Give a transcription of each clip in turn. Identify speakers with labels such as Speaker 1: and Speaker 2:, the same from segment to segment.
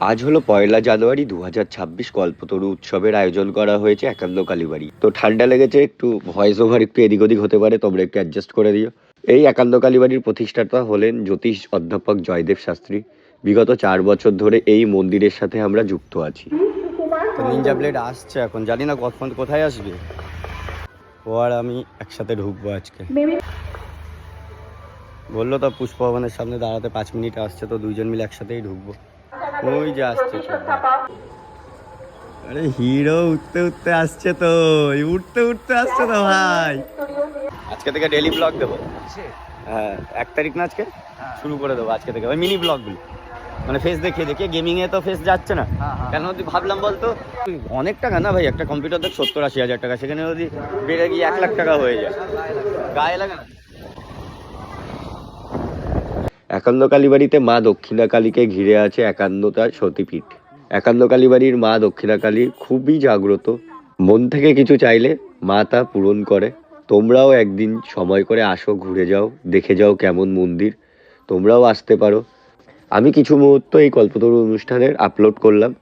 Speaker 1: আজ হলো পয়লা জানুয়ারি দু হাজার ছাব্বিশ কল্পতরু উৎসবের আয়োজন করা হয়েছে একান্ন কালীবাড়ি। তো ঠান্ডা লেগেছে, একটু ভয়েস ওভার একটু এদিক ওদিক হতে পারে, তোমরা একটু অ্যাডজাস্ট করে দিও। এই একান্ন কালীবাড়ির প্রতিষ্ঠাতা হলেন জ্যোতিষ অধ্যাপক জয়দেব শাস্ত্রী। বিগত চার বছর ধরে এই মন্দিরের সাথে আমরা যুক্ত আছি। নিনজা ব্লেড আসছে এখন। জানি না কখন কোথায় আসবে। ও আর আমি একসাথে ঢুকবো আজকে। বলল তো পুষ্পভবনের সামনে দাঁড়াতে পাঁচ মিনিট আসছে, তো দুইজন মিলে একসাথেই ঢুকবো। ওই যে আসছে আরে হিরো উঠতে উঠতে আসছে তো উঠতে উঠতে আসছে তো ভাই। আজকে থেকে ডেলি ব্লগ দেবো। হ্যাঁ এক তারিখ না আজকে? শুরু করে দেবো আজকে থেকে ওই মিনি ব্লগগুলো মানে ফেস দেখিয়ে দেখিয়ে গেমিং এ তো ফেস যাচ্ছে না। কেন যদি ভাবলাম বলতো? অনেক টাকা না ভাই? একটা কম্পিউটার দেখ সত্তর আশি হাজার টাকা সেখানে যদি বেড়ে গিয়ে এক লাখ টাকা হয়ে যায়। গায়ে লাগে না? একান্ন কালীবাড়িতে মা দক্ষিণা কালীকে ঘিরে আছে একান্নতা সতীপীঠ। একান্ন কালীবাড়ির মা দক্ষিণা কালী খুবই জাগ্রত। মন থেকে কিছু চাইলে মা তা পূরণ করে। তোমরাও একদিন সময় করে আসো, ঘুরে যাও, দেখে যাও কেমন মন্দির। তোমরাও আসতে পারো। আমি কিছু মুহূর্ত এই কল্পতরু অনুষ্ঠানের আপলোড করলাম।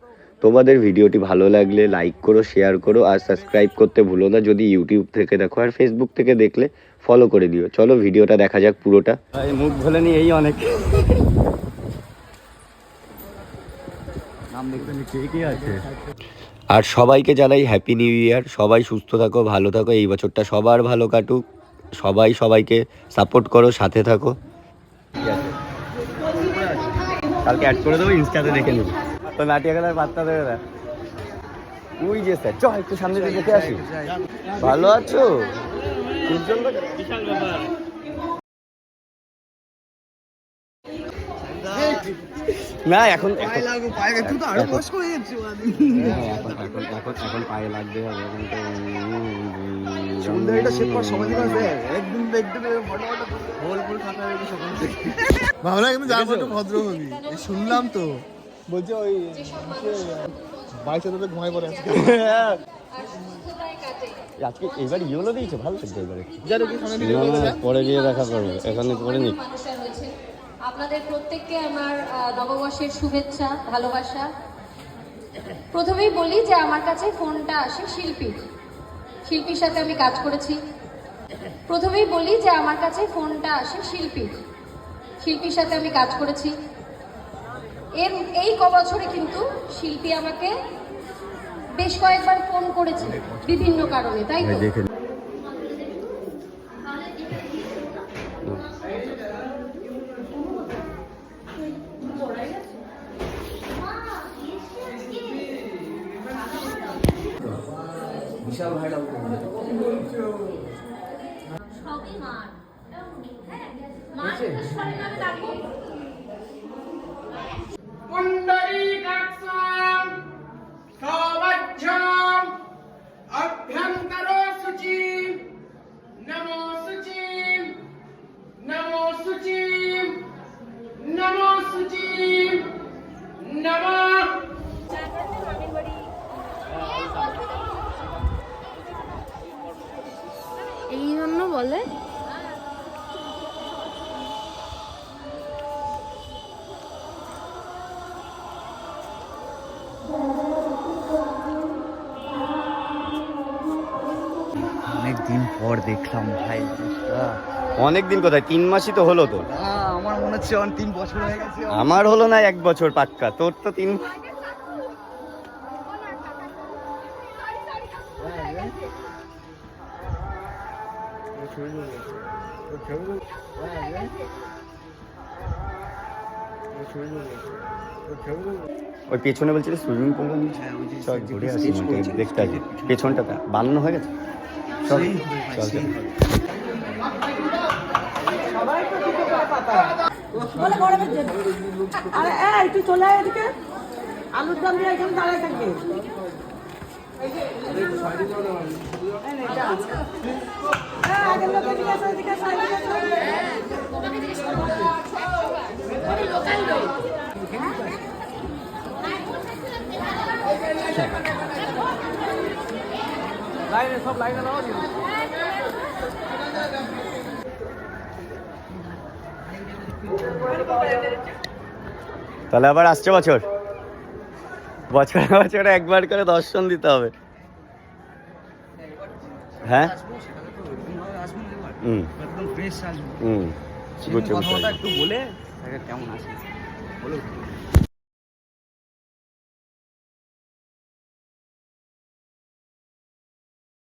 Speaker 1: তোমাদের ভিডিওটি ভালো লাগলে লাইক করো শেয়ার করো আর সাবস্ক্রাইব করতে ভুলো না যদি ইউটিউব থেকে দেখো আর ফেসবুক থেকে দেখলে ফলো করে দিও। চলো ভিডিওটা দেখা যাক পুরোটা। মুখ ভোলে নি এই অনেক। নাম দেখবেন কে কে আছে। আর সবাইকে জানাই হ্যাপি নিউ ইয়ার সবাই সুস্থ থাকো ভালো থাকো। এই বছরটা সবার ভালো কাটুক। সবাই সবাইকে সাপোর্ট করো সাথে থাকো। কালকে অ্যাড করে দেবো ইনস্টাতে দেখে নেব। তো নাটিয়া খেলার পাত্তা দেবে না। ওই যে স্যার চ একটু সামনে দিয়ে দেখে আসি। ভালো আছো? না এখন এখন হ্যাঁ, এখন এখন এখন পায়ে লাগবে হবে এখন তো
Speaker 2: ভাবলাম কিন্তু যাব একটু ভদ্র হবি শুনলাম তো। বলছে ওই বাইশে তোকে ঘুমাই পড়ে আজকে।
Speaker 1: আজকে এবার ইয়েলো দিয়েছে ভালো লাগছে এবারে। পরে গিয়ে দেখা করব এখানে করে নি।
Speaker 3: আপনাদের প্রত্যেককে আমার নববর্ষের শুভেচ্ছা ভালোবাসা। প্রথমেই বলি যে আমার কাছে ফোনটা আসে শিল্পীর শিল্পীর সাথে আমি কাজ করেছি। প্রথমেই বলি যে আমার কাছে ফোনটা আসে শিল্পীর শিল্পীর সাথে আমি কাজ করেছি। এর এই ক বছরে কিন্তু শিল্পী আমাকে বেশ কয়েকবার ফোন করেছে বিভিন্ন কারণে তাই তো? সবই মার। মার কিন্তু সঠিকভাবে ডাকবো।
Speaker 4: বলে?
Speaker 5: অনেক দিন পর দেখলাম ভাই জিনিসটা।
Speaker 1: অনেক দিন কোথায়? তিন মাসই তো হলো তো।
Speaker 5: আমার মনে হচ্ছে তিন বছর হয়ে গেছে।
Speaker 1: আমার হলো না এক বছর পাক্কা তোর তো তিন ওই পেছনে বলছিলি সুইমিং পুল চল ঘুরে আসি দেখতে আসি। পেছনটা বানানো হয়ে গেছে? চল চল চল।
Speaker 6: আরে এই চলে এদিকে। আলুর দাম দিয়ে এখানে দাঁড়ায় থাকবে।
Speaker 1: তাহলে আবার আসছে বছর? বছরে বছরে একবার করে দর্শন দিতে হবে। হ্যাঁ? হুম। হুম।
Speaker 5: একটু বলে কেমন আছে বলো।